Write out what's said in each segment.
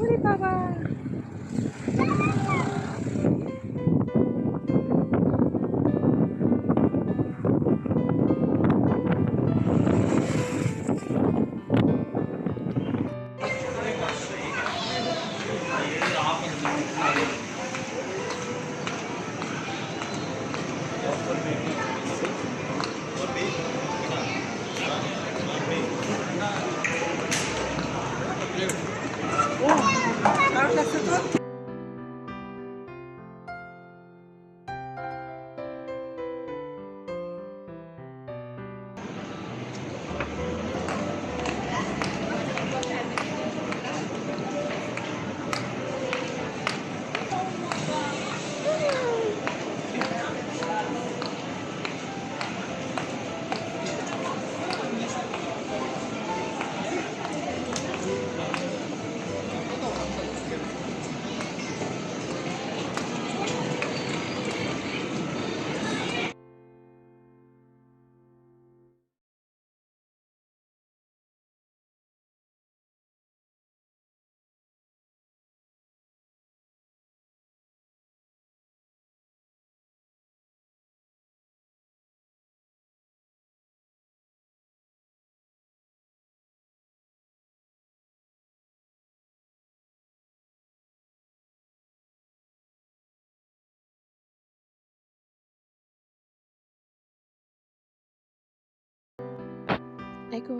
흐릴까봐 এখন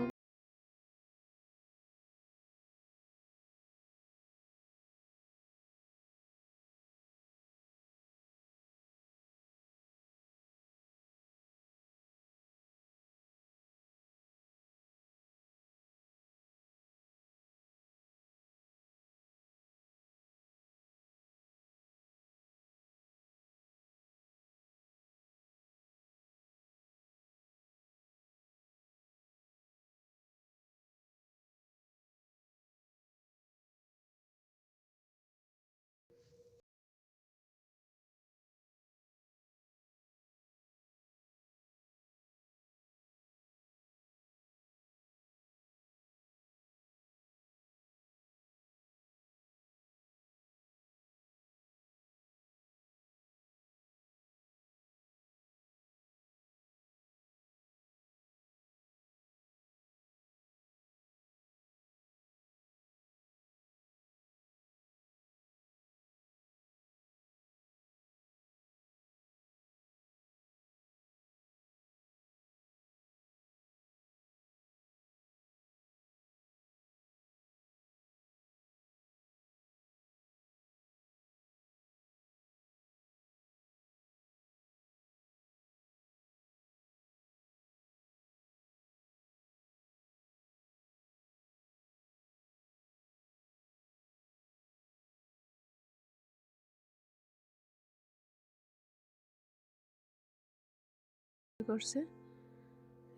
করছে।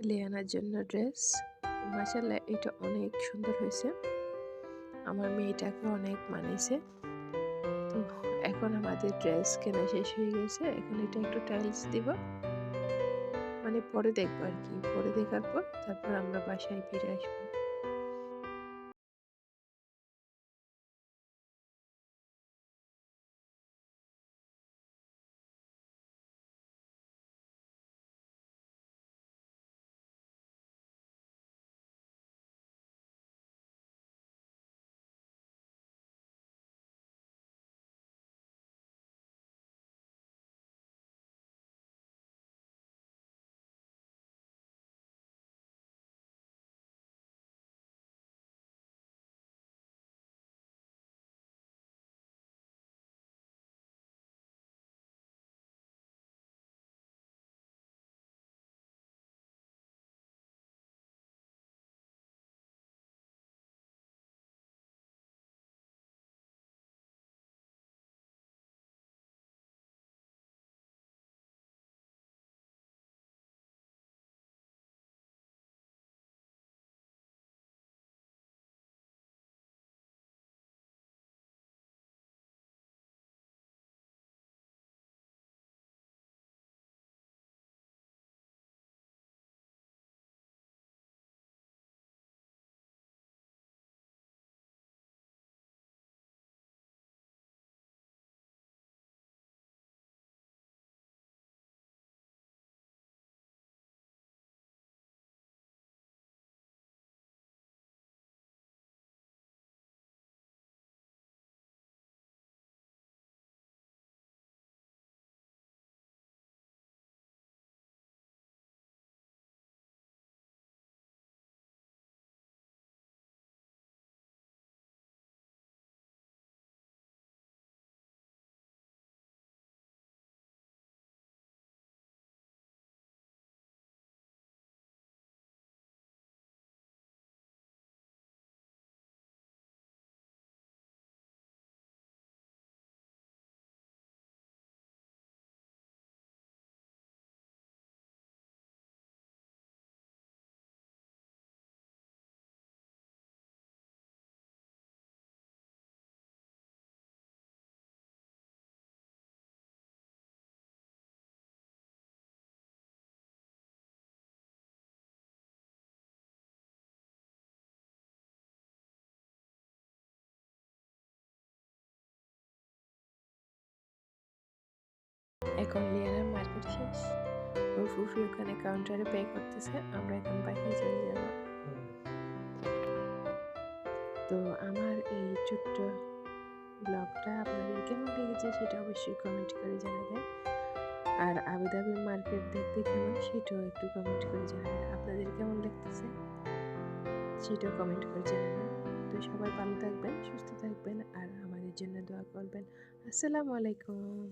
লেয়ানার জন্য ড্রেস। মাসাল্লাহ এটা অনেক সুন্দর হয়েছে। আমার মেয়েটাকে অনেক মানিয়েছে। তো এখন আমাদের ড্রেস কেনা শেষ হয়ে গেছে। এখন এটা একটু টাইলস দিব। মানে পরে দেখব আর কি। পরে দেখার পর তারপর আমরা বাসায় ফিরে আসব। এখন লিয়ানার মার্কেট শেষ। ওর ফুফি ওখানে কাউন্টারে পে করতেছে, আমরা এখন বাইরে চলে যাব। তো আমার এই ছোট্ট ব্লগটা আপনাদের কেমন লেগেছে সেটা অবশ্যই কমেন্ট করে জানাবেন। আর আবুধাবি মার্কেট দেখতে কেমন সেটাও একটু কমেন্ট করে জানাবেন। আপনাদের কেমন লাগতেছে সেটাও কমেন্ট করে জানাবেন। তো সবাই ভালো থাকবেন, সুস্থ থাকবেন, আর আমাদের জন্য দোয়া করবেন। আসসালামু আলাইকুম।